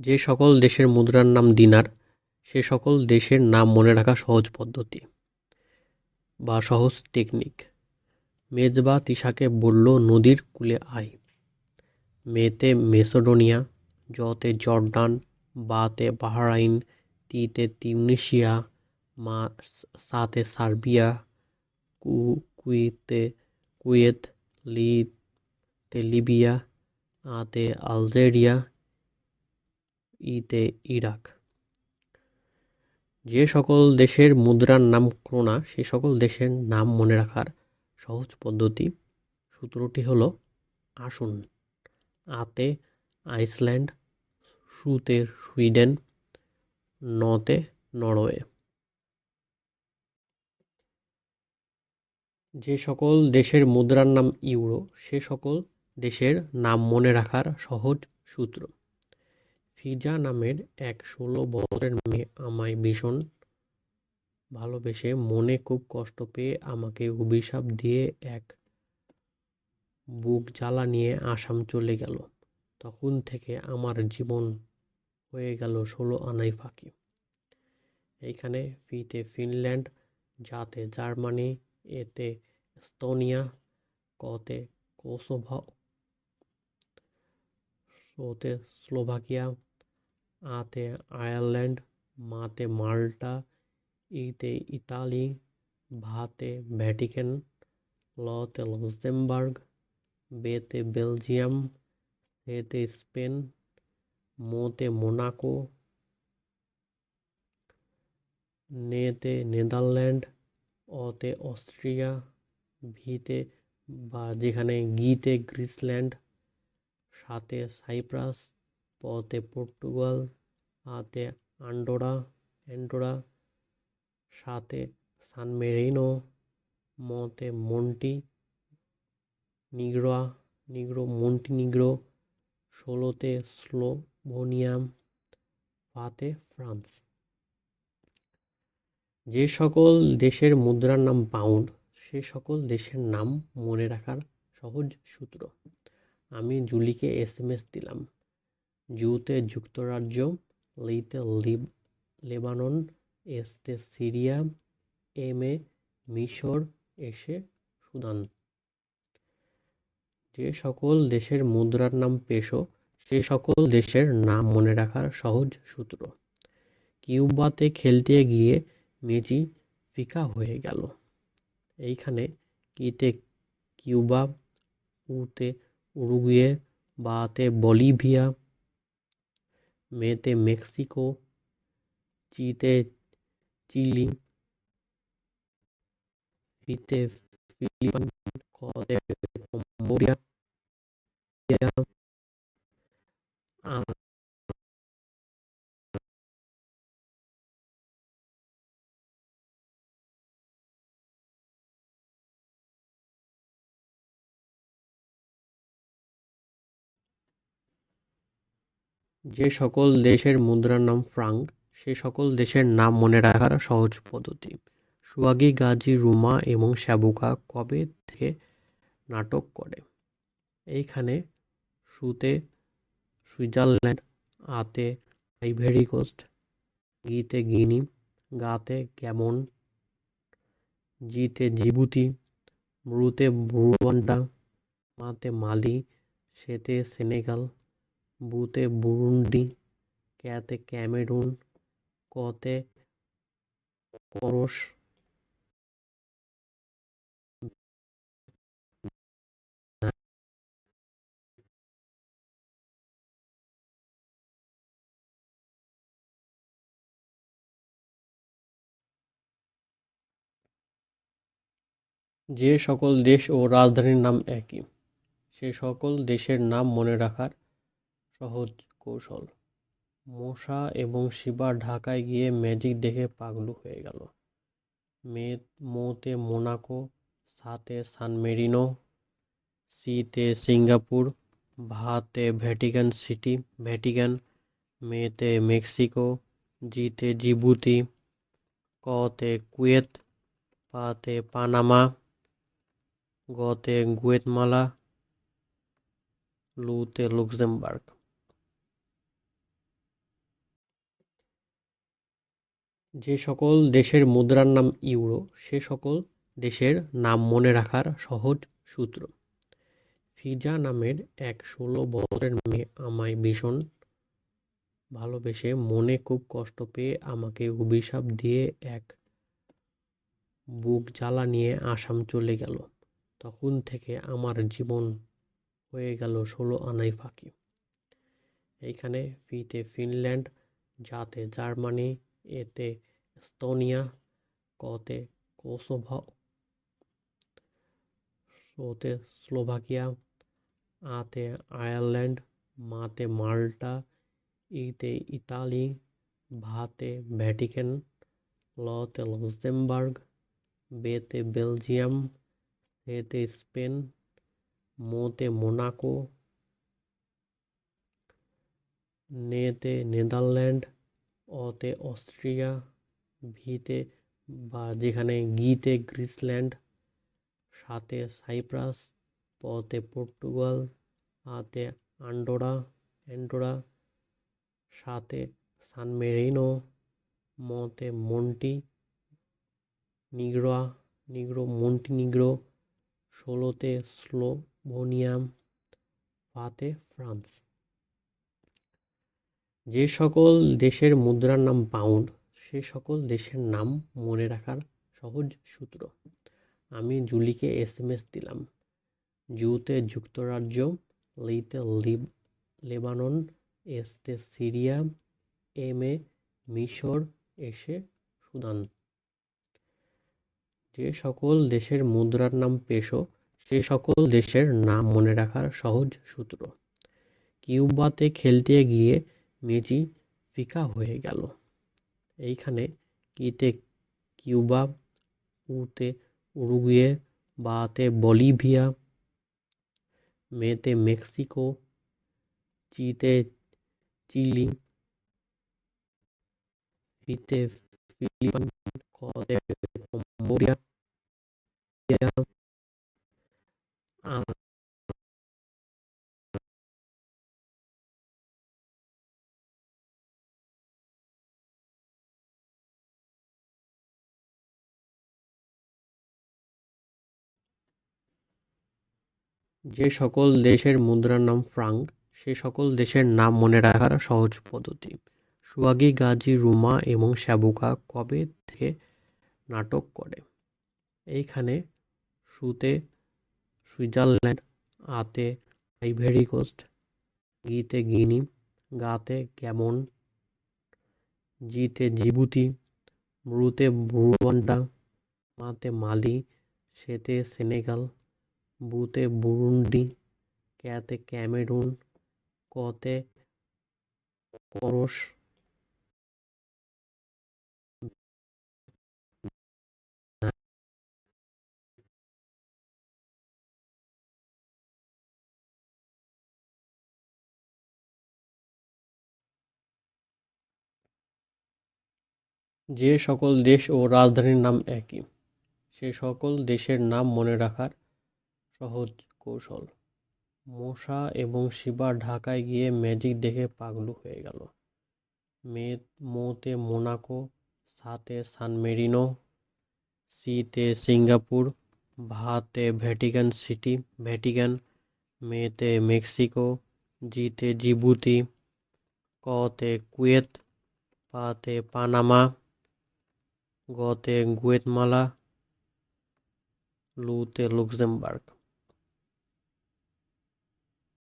যে সকল দেশের মুদ্রার নাম দিনার, সে সকল দেশের নাম মনে রাখা সহজ পদ্ধতি বা সহজ টেকনিক মেজবা তিশাকে বলল, নদীর কূলে আয়। মেতে মেসোডোনিয়া, জতে জর্ডান, বাতে বাহরাইন, তিতে তিউনিশিয়া মা সাতে সার্বিয়া, কু কুইতে কুয়েত লিতে লিবিয়া, আতে আলজেরিয়া ইতে ইরাক। যে সকল দেশের মুদ্রার নাম ক্রোনা সে সকল দেশের নাম মনে রাখার সহজ পদ্ধতি সূত্রটি হলো আসুন। আতে আইসল্যান্ড, সুতে সুইডেন, নতে নরওয়ে। যে সকল দেশের মুদ্রার নাম ইউরো, সে সকল দেশের নাম মনে রাখার সহজ সূত্র। ফিজা নামের এক ষোলো বছরের মেয়ে আমায় ভীষণ ভালোবেসে মনে খুব কষ্ট পেয়ে আমাকে অভিশাপ দিয়ে এক বুক জ্বালা নিয়ে আসাম চলে গেল। তখন থেকে আমার জীবন হয়ে গেল ষোলো আনাই ফাঁকি। এইখানে ফিতে ফিনল্যান্ড, যাতে জার্মানি, এতে এস্তোনিয়া, কতে কোসোভা, সোতে স্লোভাকিয়া আতে আয়ারল্যান্ড মাতে মাল্টা ইতে ইতালি ভাতে ভ্যাটিকান লতে লক্সেমবার্গ বেতে বেলজিয়াম এতে স্পেন মোতে মোনাকো নেতে নেদারল্যান্ড অতে অস্ট্রিয়া ভিতে বা যেখানে গিতে গ্রিসল্যান্ড সাতে সাইপ্রাস পতে পর্তুগাল আতে আন্ডোরা অ্যান্ডোরা সাতে সান মেরিনো, মতে মন্টি নিগ্রোয়া নিগ্রো, মন্টি নিগ্রো, ষোলোতে স্লোভোনিয়াম, পাতে ফ্রান্স। যে সকল দেশের মুদ্রার নাম পাউন্ড, সে সকল দেশের নাম মনে রাখার সহজ সূত্র। আমি জুলিকে এস এম এস দিলাম। জুতে যুক্তরাজ্য, লিতে লিব, লেবানন, এসতে সিরিয়া এম এ মিশর এসে সুদান। যে সকল দেশের মুদ্রার নাম পেশো, সে সকল দেশের নাম মনে রাখার সহজ সূত্র। কিউবাতে খেলতে গিয়ে মেজি ফিকা হয়ে গেল। এইখানে কিতে কিউবা, উতে উরুগুয়ে, বাতে বলিভিয়া মেতে মেক্সিকো চিতে চিলি ফিতে ফিলিপাইন কতে যে সকল দেশের মুদ্রার নাম ফ্রাঙ্ক, সে সকল দেশের নাম মনে রাখার সহজ পদ্ধতি। সুয়াগি, গাজী, রুমা এবং শ্যাবুকা কবে থেকে নাটক করে? এইখানে সুতে সুইজারল্যান্ড, আতে আইভেরি কোস্ট, গিতে গিনি, গাতে গ্যামন, জিতে জিবুতি ব্রুতে ব্রুয়ান্ডা, মাতে মালি, সেতে সেনেগাল বুতে বুরুন্ডি, ক্যাতে ক্যামেরুন, কতে করস যে সকল দেশ ও রাজধানীর নাম একই, সে সকল দেশের নাম মনে রাখার সহজ কৌশল। মশা এবং শিবা ঢাকায় গিয়ে ম্যাজিক দেখে পাগলু হয়ে গেল। মে, মোতে মোনাকো, সাতে সান মেরিনো, সিতে সিঙ্গাপুর, ভাতে ভ্যাটিকান সিটি, ভ্যাটিকান, মেতে মেক্সিকো, জিতে জিবুতি, কতে কুয়েত, পাতে পানামা, গতে গুয়েতমালা, লুতে লুক্সেমবার্গ। যে সকল দেশের মুদ্রার নাম ইউরো, সে সকল দেশের নাম মনে রাখার সহজ সূত্র। ফিজা নামের এক ষোলো বছরের মেয়ে আমায় ভীষণ ভালোবেসে মনে খুব কষ্ট পেয়ে আমাকে অভিশাপ দিয়ে এক বুক জ্বালা নিয়ে আসাম চলে গেল। তখন থেকে আমার জীবন হয়ে গেল ষোলো আনাই ফাঁকি। এইখানে ফিতে ফিনল্যান্ড, যাতে জার্মানি এতে এস্তোনিয়া কতে কোসোভা সোতে স্লোভাকিয়া, আতে আয়ারল্যান্ড, মাতে মাল্টা, ইতে ইতালি, ভাতে ভ্যাটিকান লতে লক্সেমবার্গ, বেতে বেলজিয়াম এতে স্পেন, মোতে মোনাকো, নেতে নেদারল্যান্ড অতে অস্ট্রিয়া, ভিতে বা যেখানে গিতে গ্রিসল্যান্ড, সাতে সাইপ্রাস, পতে পর্তুগাল, আতে আন্ডোরা, অ্যান্ডোরা, সাতে সান মেরিনো, মতে মন্টি নিগ্রোয়া নিগ্রো মন্টিনিগ্রো ষোলোতে স্লোভোনিয়াম পাতে ফ্রান্স। যে সকল দেশের মুদ্রার নাম পাউন্ড, সে সকল দেশের নাম মনে রাখার সহজ সূত্র। আমি জুলিকে এস এম এস দিলাম। জুতে যুক্তরাজ্য, লিতে লিব, লেবানন, এসতে সিরিয়া, এম এ মিশর এসে সুদান। যে সকল দেশের মুদ্রার নাম পেশো, সে সকল দেশের নাম মনে রাখার সহজ সূত্র। কিউবাতে খেলতে গিয়ে মেজি ফিকা হয়ে গেল। এইখানে কিতে কিউবা, উতে উরুগুয়ে, বাতে বলিভিয়া, মেতে মেক্সিকো, চিতে চিলি, ফিতে ফিলিপাইন, কতে কম্বোডিয়া যে সকল দেশের মুদ্রার নাম ফ্রাঙ্ক, সে সকল দেশের নাম মনে রাখার সহজ পদ্ধতি। সুয়াগি, গাজী, রুমা এবং শ্যাবুকা কবে থেকে নাটক করে? এইখানে সুতে সুইজারল্যান্ড, আতে আইভেরি কোস্ট, গিতে গিনি, গাতে ক্যামন জিতে জিবুতি ব্রুতে ব্রুয়ান্ডা, মাতে মালি, সেতে সেনেগাল বুতে বুরুন্ডি, ক্যাতে ক্যামেরুন, কতে করস, যে সকল দেশ ও রাজধানীর নাম একই, সে সকল দেশের নাম মনে রাখার সহজ কৌশল। মশা এবং শিবা ঢাকায় গিয়ে ম্যাজিক দেখে পাগলু হয়ে গেল। মে মোতে মোনাকো, সাতে সান মেরিনো, সিতে সিঙ্গাপুর, ভাতে ভ্যাটিকান সিটি, ভ্যাটিকান, মেতে মেক্সিকো, জিতে জিবুতি, কতে কুয়েত, পাতে পানামা, গতে গুয়েতমালা, লুতে লুক্সেমবার্গ।